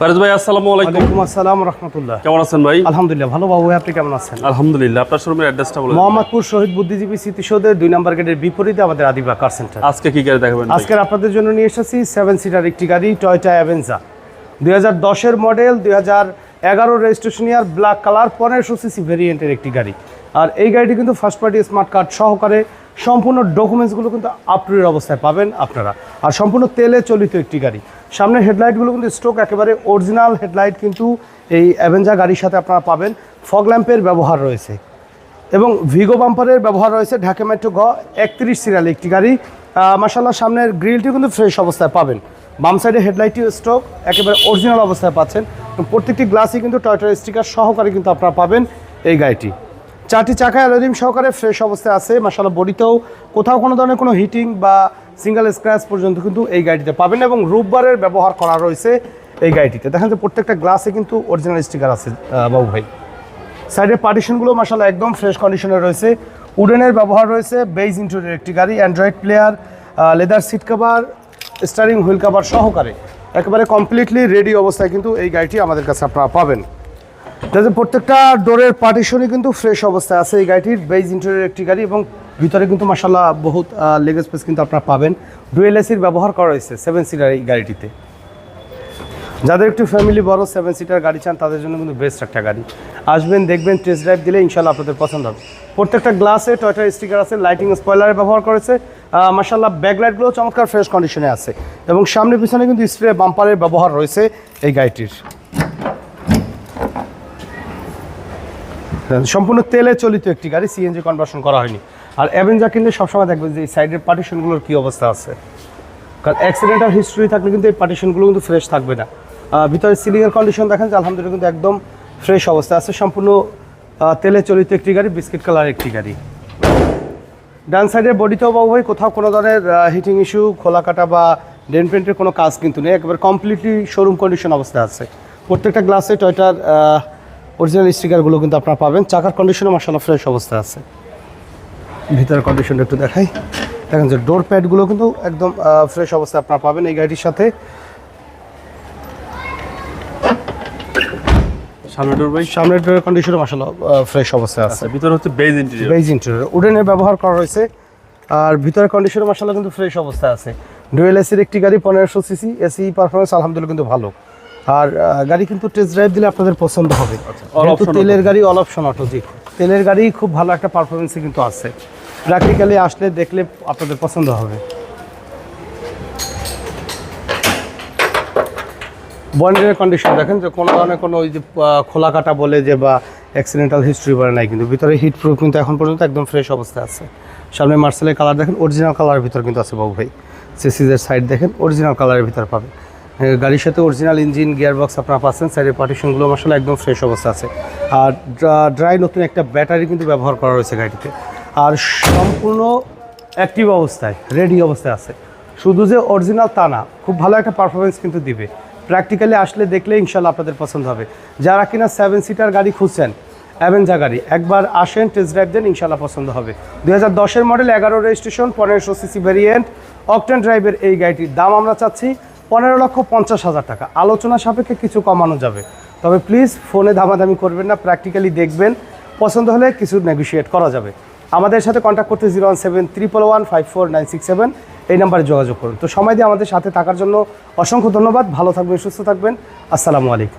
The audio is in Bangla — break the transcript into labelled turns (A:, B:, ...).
A: ফারিজ ভাই আসসালামু আলাইকুম।
B: ওয়ালাইকুম আসসালাম রহমতুল্লাহ।
A: কেমন আছেন ভাই?
B: আলহামদুলিল্লাহ ভালো বাবু আপনি কেমন আছেন?
A: আলহামদুলিল্লাহ আপনার শোরুমের অ্যাড্রেসটা বলে দিন।
B: মোহাম্মদপুর শহীদ বুদ্ধিজীবী স্মৃতিসৌধের দুই নম্বর গেটের বিপরীতে আমাদের আদিবা কার সেন্টার।
A: আজকে কি গাড়ি দেখাবেন ভাই?
B: আজকের আপনাদের জন্য নিয়ে এসেছি সেভেন সিটার একটি গাড়ি টয়টা অ্যাভেঞ্জা দুই হাজার দশের মডেল দুই হাজার এগারো রেজিস্ট্রেশন ইয়ার ব্ল্যাক কালার পনেরোশো সিসি ভেরিয়েন্টের একটি গাড়ি। আর এই গাড়িটি কিন্তু ফার্স্ট পার্টি স্মার্ট কার্ড সহকারে সম্পূর্ণ ডকুমেন্টসগুলো কিন্তু আপটুডেট অবস্থায় পাবেন আপনারা। আর সম্পূর্ণ তেলে চলিত একটি গাড়ি। সামনের হেডলাইটগুলো কিন্তু স্ট্রোক, একেবারে অরিজিনাল হেডলাইট কিন্তু এই অ্যাভেঞ্জা গাড়ির সাথে আপনারা পাবেন। ফগ ল্যাম্পের ব্যবহার রয়েছে। এবং ভিগো বাম্পারের ব্যবহার রয়েছে ঢাকা মেট্রো গ একত্রিশ সিরিয়াল একটি গাড়ি। মাসাল্লাহ সামনের গ্রিলটি কিন্তু ফ্রেশ অবস্থায় পাবেন। বাম সাইডে হেডলাইটটিও স্টক একেবারে অরিজিনাল অবস্থায় পাচ্ছেন। প্রত্যেকটি গ্লাসই কিন্তু টয়টার স্টিকার সহকারে কিন্তু আপনারা পাবেন এই গাড়িটি। চারটি চাকা অ্যালোরিম সহকারে ফ্রেশ অবস্থায় আছে। মাসাল্লাহ বডিতেও কোথাও কোনো ধরনের কোনো হিটিং বা সিঙ্গেল স্ক্র্যাচ পর্যন্ত কিন্তু এই গাড়িটিতে পাবেন এবং রূপবারের ব্যবহার করা রয়েছে এই গাড়িটিতে। দেখেন যে প্রত্যেকটা গ্লাসে কিন্তু অরিজিনাল স্টিকার আছে বাবু ভাই। সাইডের পার্টিশনগুলো মাসাল্লাহ একদম ফ্রেশ কন্ডিশনে রয়েছে। উডেনের ব্যবহার রয়েছে বেজ ইন্টোরিয়ার একটি গাড়ি Android player leather seat cover steering wheel cover সহকারে। একেবারে কমপ্লিটলি রেডি অবস্থায় কিন্তু এই গাড়িটি আমাদের কাছে আপনারা পাবেন। প্রত্যেকটা ডোরের পার্টিশনই কিন্তু ফ্রেশ অবস্থায় আছে এই গাড়িটির। বেজ ইন্টোরিয়ার একটি গাড়ি এবং ভিতরে কিন্তু মাসাল্লাহ বহুত লেগ স্পেস কিন্তু আপনারা পাবেন। ডুয়েল এসির ব্যবহার করা হয়েছে সেভেন সিটার এই গাড়িটিতে। যাদের একটু ফ্যামিলি বড় সেভেন সিটার গাড়ি চান, তাদের জন্য কিন্তু বেস্ট একটা গাড়ি। আসবেন, দেখবেন টেস্ট ড্রাইভ দিলে ইনশাল্লাহ আপনাদের পছন্দ হবে। প্রত্যেকটা গ্লাসে টয়টার স্টিকার আছে লাইটিং স্পয়লারে ব্যবহার করেছে। মাসাল্লাহ ব্যাকলাইটগুলো চমৎকার ফ্রেশ কন্ডিশনে আছে। এবং সামনে পিছনে কিন্তু স্প্রে বাম্পারের ব্যবহার রয়েছে এই গাড়িটির। সম্পূর্ণ তেলে চলিত একটি গাড়ি সিএনজি কনভার্সন করা হয়নি। আর অ্যাভেঞ্জার কিনলে সবসময় দেখবেন যে এই সাইডের পার্টিশনগুলোর কী অবস্থা আছে। কারণ অ্যাক্সিডেন্টাল হিস্ট্রি থাকলে কিন্তু এই পার্টিশনগুলো কিন্তু ফ্রেশ থাকবে না। ভিতরে সিলিংয়ের কন্ডিশন দেখেন যে আলহামদুলিল্লাহ কিন্তু একদম ফ্রেশ অবস্থা আছে। সম্পূর্ণ তেলে চলিত একটি গাড়ি বিস্কিট কালার একটি গাড়ি। ডান সাইডের বডিতেও বাবু ভাই কোথাও কোনো ধরনের হিটিং ইস্যু খোলা কাটা বা ডেন পেন্টের কোনো কাজ কিন্তু নেই। একেবারে কমপ্লিটলি শোরুম কন্ডিশন অবস্থায় আছে। প্রত্যেকটা গ্লাসে টয়টার অরিজিনাল স্টিকারগুলো কিন্তু আপনারা পাবেন। চাকার কন্ডিশনও মাসাল্লাহ ফ্রেশ অবস্থায় আছে। ভিতরের কন্ডিশনটা একটু দেখাই। দেখেন যে ডোর প্যাডগুলো কিন্তু একদম ফ্রেশ অবস্থায় আপনারা পাবেন এই গাড়িটির সাথে।
A: সামনে ডোর ভাই?
B: সামনের ডোরের কন্ডিশনও মাসাল্লাহ ফ্রেশ অবস্থায় আছে।
A: আচ্ছা ভিতরে হচ্ছে বেজ ইন্টেরিয়র
B: বেজ ইন্টেরিয়র উডেনের ব্যবহার করা রয়েছে। আর ভিতরের মাসাল্লাহ কিন্তু ফ্রেশ অবস্থায় আছে। ডুয়েল এসির একটি গাড়ি পনেরোশো সিসি এসি পারফরমেন্স আলহামদুলিল্লাহ কিন্তু ভালো। আর গাড়ি কিন্তু টেস্ট ড্রাইভ দিলে আপনাদের পছন্দ হবে।
A: all
B: তেলের গাড়ি অল অপশন অটো জি। তেলের গাড়ি খুব ভালো একটা পারফরমেন্সই কিন্তু আছে। প্র্যাকটিক্যালি আসলে দেখলে আপনাদের পছন্দ হবে। বন্ডের কন্ডিশন দেখেন যে কোনো ধরনের কোনো ওই যে খোলা কাটা বলে যে বা অ্যাক্সিডেন্টাল হিস্ট্রি বলে নাই কিন্তু ভিতরে হিট প্রুফ কিন্তু এখন পর্যন্ত একদম ফ্রেশ অবস্থায় আছে। সামনে মার্সেলের কালার দেখেন অরিজিনাল কালারের ভিতর কিন্তু আছে বাবু ভাই। সিসিজের সাইড দেখেন অরিজিনাল কালারের ভিতর পাবেন এ, গাড়ির সাথে অরিজিনাল ইঞ্জিন গিয়ার বক্স আপনারা পাচ্ছেন সাইডের পার্টিশনগুলো মশলা একদম ফ্রেশ অবস্থা আছে। আর ড্রাই নতুন একটা ব্যাটারি কিন্তু ব্যবহার করা রয়েছে গাড়িতে। আর সম্পূর্ণ অ্যাক্টিভ অবস্থায় রেডি অবস্থায় আছে। শুধু যে অরিজিনাল তা না, খুব ভালো একটা পারফরমেন্স কিন্তু দিবে। প্র্যাকটিক্যালি আসলে দেখলে ইনশাল্লাহ আপনাদের পছন্দ হবে। যারা কিনা সেভেন সিটার গাড়ি খুঁজছেন অ্যাভেঞ্জা গাড়ি, একবার আসেন টেস্ট ড্রাইভ দেন ইনশাল্লাহ পছন্দ হবে। দুই হাজার দশের মডেল এগারো রেজিস্ট্রেশন পনেরোশো সিসি ভেরিয়েন্ট অকটেন ড্রাইভের এই গাড়িটির দাম আমরা চাচ্ছি পনেরো লক্ষ পঞ্চাশ হাজার টাকা। আলোচনা সাপেক্ষে কিছু কমানো যাবে। তবে প্লিজ ফোনে দামাদামি করবেন না প্র্যাকটিক্যালি দেখবেন, পছন্দ হলে কিছু নেগোসিয়েট করা যাবে। আমাদের সাথে কন্ট্যাক্ট করতে zero one seven triple one five four nine six seven এই নাম্বারে যোগাযোগ করুন। তো সময় দিয়ে আমাদের সাথে থাকার জন্য অসংখ্য ধন্যবাদ। ভালো থাকবেন, সুস্থ থাকবেন। আসসালামু আলাইকুম।